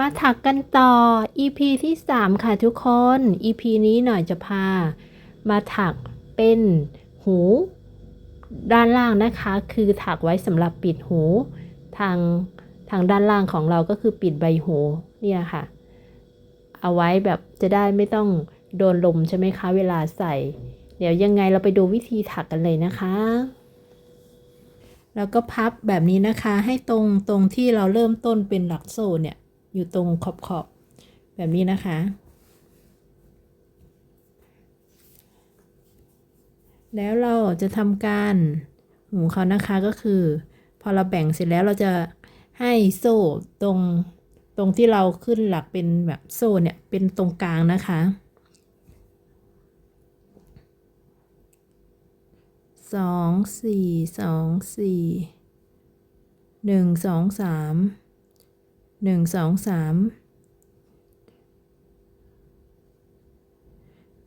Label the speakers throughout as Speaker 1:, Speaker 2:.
Speaker 1: มาถักกันต่อ EP ที่ 3 ค่ะทุกคน EP นี้หน่อยจะพา มาถักเป็นหู ด้านล่างนะคะ คือถักไว้สำหรับปิดหู ทางทางด้านล่างของเราก็คือปิดใบหูเนี่ยค่ะ เอาไว้แบบจะได้ไม่ต้องโดนลมใช่ไหมคะ เวลาใส่ เดี๋ยวยังไงเราไปดูวิธีถักกันเลยนะคะ แล้วก็พับแบบนี้นะคะ ให้ตรงตรงที่เราเริ่มต้นเป็นหลักโซ่เนี่ย อยู่ตรงขอบขอบแบบนี้นะคะ แล้วเราจะทำการหูเขานะคะก็คือ พอเราแบ่งเสร็จแล้วเราจะให้โซ่ตรงตรงที่เราขึ้นหลักเป็นแบบโซ่เนี่ยเป็นตรงกลางนะคะ สองสี่สองสี่หนึ่งสองสาม หนึ่งสองสาม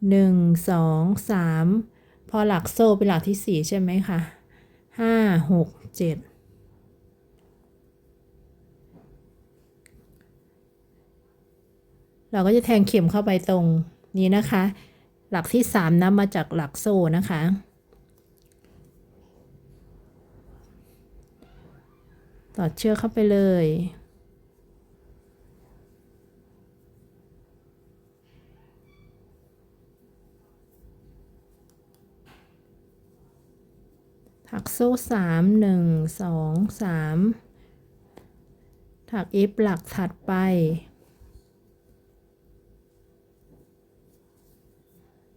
Speaker 1: หนึ่งสองสามพอหลักโซ่เป็นหลักที่สี่ใช่ไหมคะห้าหกเจ็ดเราก็จะแทงเข็มเข้าไปตรงนี้นะคะ หลักที่สามนับมาจากหลักโซ่นะคะต่อเชือกเข้าไปเลย ถักโซ่สามหนึ่งสองสามถัก F หลักถัดไป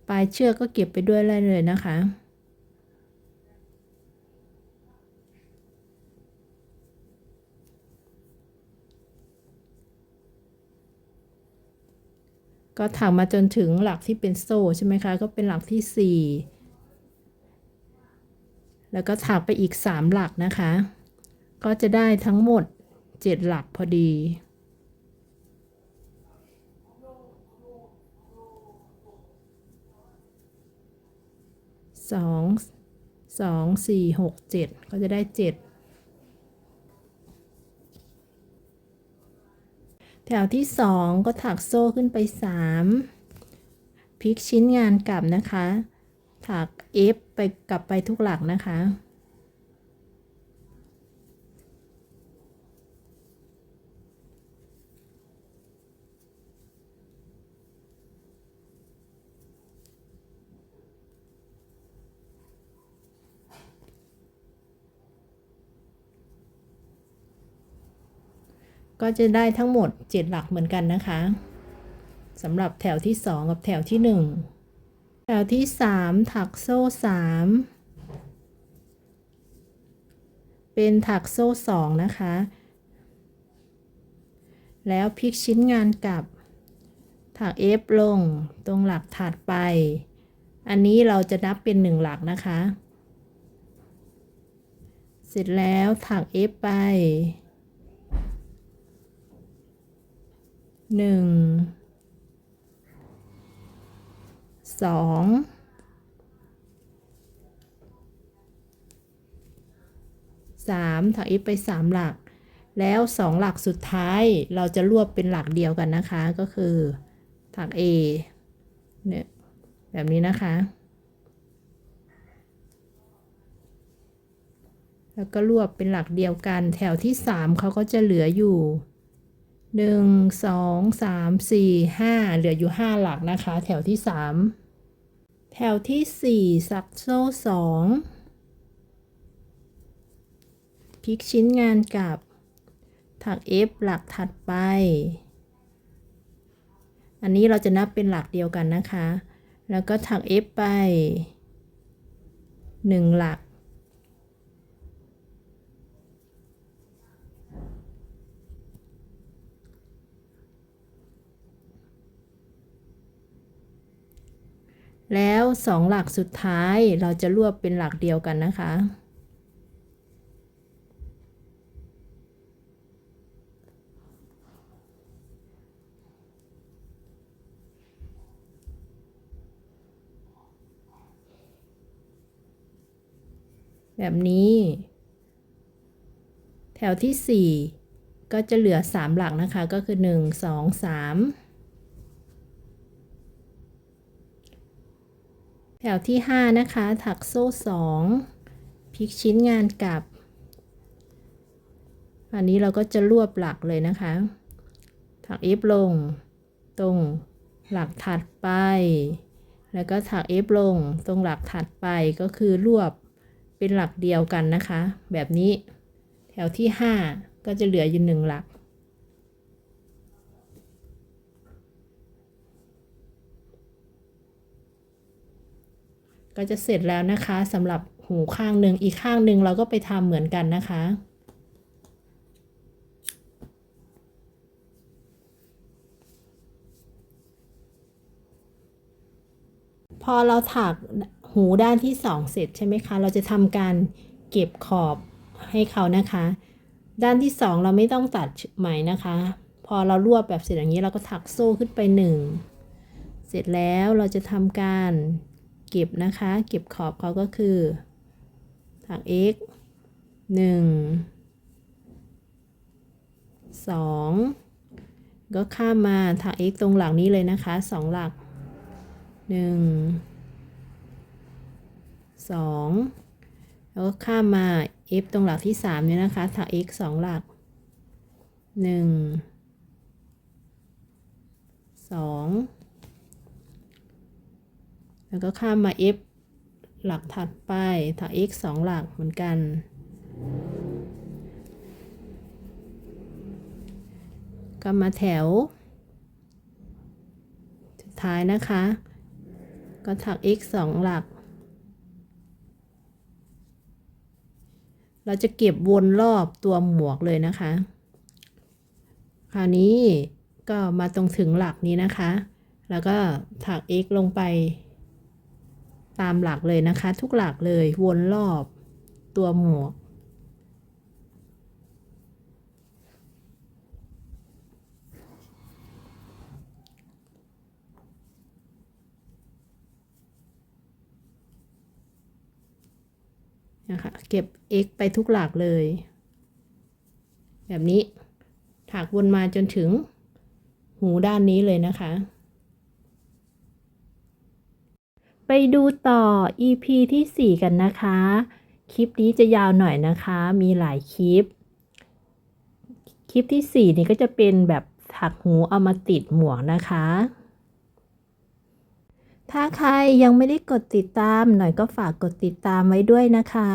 Speaker 1: ปลายเชือกก็เก็บไปด้วยเลยนะคะก็ถักมาจนถึงหลักที่เป็นโซ่ใช่ไหมคะ ก็เป็นหลักที่สี่ แล้วก็ถักไปอีกสามหลักนะคะ ก็จะได้ทั้งหมดเจ็ดหลักพอดี สองสองสี่หกเจ็ดก็จะได้เจ็ดแถวที่สองก็ถักโซ่ขึ้นไปสามพลิกชิ้นงานกลับนะคะ ถัก F ไปกลับไปทุกหลักนะคะ ก็จะได้ทั้งหมด 7 หลักเหมือนกันนะคะสำหรับแถวที่ 2 กับแถวที่ 1 ถวที่3ถักโซ่3เป็นถักโซ่2นะคะ แล้วพลิกชิ้นงานกลับ ถัก F ลงตรงหลักถัดไป อันนี้เราจะนับเป็น1หลักนะคะ เสร็จแล้วถัก F ไปหนึ่ง สองสามถักอีไปสามหลัก แล้วสองหลักสุดท้ายเราจะรวบเป็นหลักเดียวกันนะคะ ก็คือถัก A เนี่ยแบบนี้นะคะ แล้วก็รวบเป็นหลักเดียวกัน แถวที่สามเขาก็จะเหลืออยู่หนึ่งสองสามสี่ห้าเหลืออยู่ห้าหลักนะคะ แถวที่สาม แถวที่สี่ซักโซ่สองพลิกชิ้นงานกับ ถัก F หลักถัดไป อันนี้เราจะนับเป็นหลักเดียวกันนะคะ แล้วก็ถัก F ไปหนึ่งหลัก แล้วสองหลักสุดท้ายเราจะรวบเป็นหลักเดียวกันนะคะ แบบนี้ แถวที่สี่ก็จะเหลือ 3 หลักนะคะก็คือ 1 2 3 แถวที่ 5 นะคะ ถักโซ่ 2 พลิกชิ้นงานกลับ อันนี้เราก็จะรวบหลักเลยนะคะ ถักเอฟลง ตรงหลักถัดไป แล้วก็ถักเอฟลง ตรงหลักถัดไปก็คือรวบเป็นหลักเดียวกันนะคะ แบบนี้ แถวที่ 5 ก็จะเหลืออยู่หนึ่งหลัก ก็จะเสร็จแล้วนะคะสำหรับหูข้างหนึ่งอีกข้างหนึ่งเราก็ไปทำเหมือนกันนะคะพอเราถักหูด้านที่สองเสร็จใช่ไหมคะ เราจะทำการเก็บขอบให้เขานะคะ ด้านที่สองเราไม่ต้องตัดไหมนะคะ พอเรารวบแบบเสร็จอย่างนี้เราก็ถักโซ่ขึ้นไปหนึ่งเสร็จแล้วเราจะทำการ เก็บนะคะ เก็บขอบเขาก็คือถัก x หนึ่งสองก็ข้ามมาถัก x ตรงหลังนี้เลยนะคะสองหลักหนึ่งสองแล้วก็ข้ามมา f ตรงหลักที่สามเนี่ยนะคะ ถัก x สองหลักหนึ่งสอง แล้วก็ข้ามมา f หลักถัดไปถัก x สองหลักเหมือนกัน ก็มาแถว สุดท้ายนะคะ ก็ถัก x สองหลัก เราจะเก็บวนรอบตัวหมวกเลยนะคะ คราวนี้ก็มาตรงถึงหลักนี้นะคะ แล้วก็ถัก x ลงไป ตามหลักเลยนะคะ ทุกหลักเลยวนรอบตัวหมวก นะคะ เก็บ x ไปทุกหลักเลย แบบนี้ ถักวนมาจนถึงหูด้านนี้เลยนะคะ ไปดูต่อ EP ที่ 4 กันนะคะ คลิปนี้จะยาวหน่อยนะคะ มีหลายคลิป คลิปที่ 4 นี่ก็จะเป็นแบบถักหูเอามาติดหมวกนะคะ ถ้าใครยังไม่ได้กดติดตามหน่อยก็ฝากกดติดตามไว้ด้วยนะคะ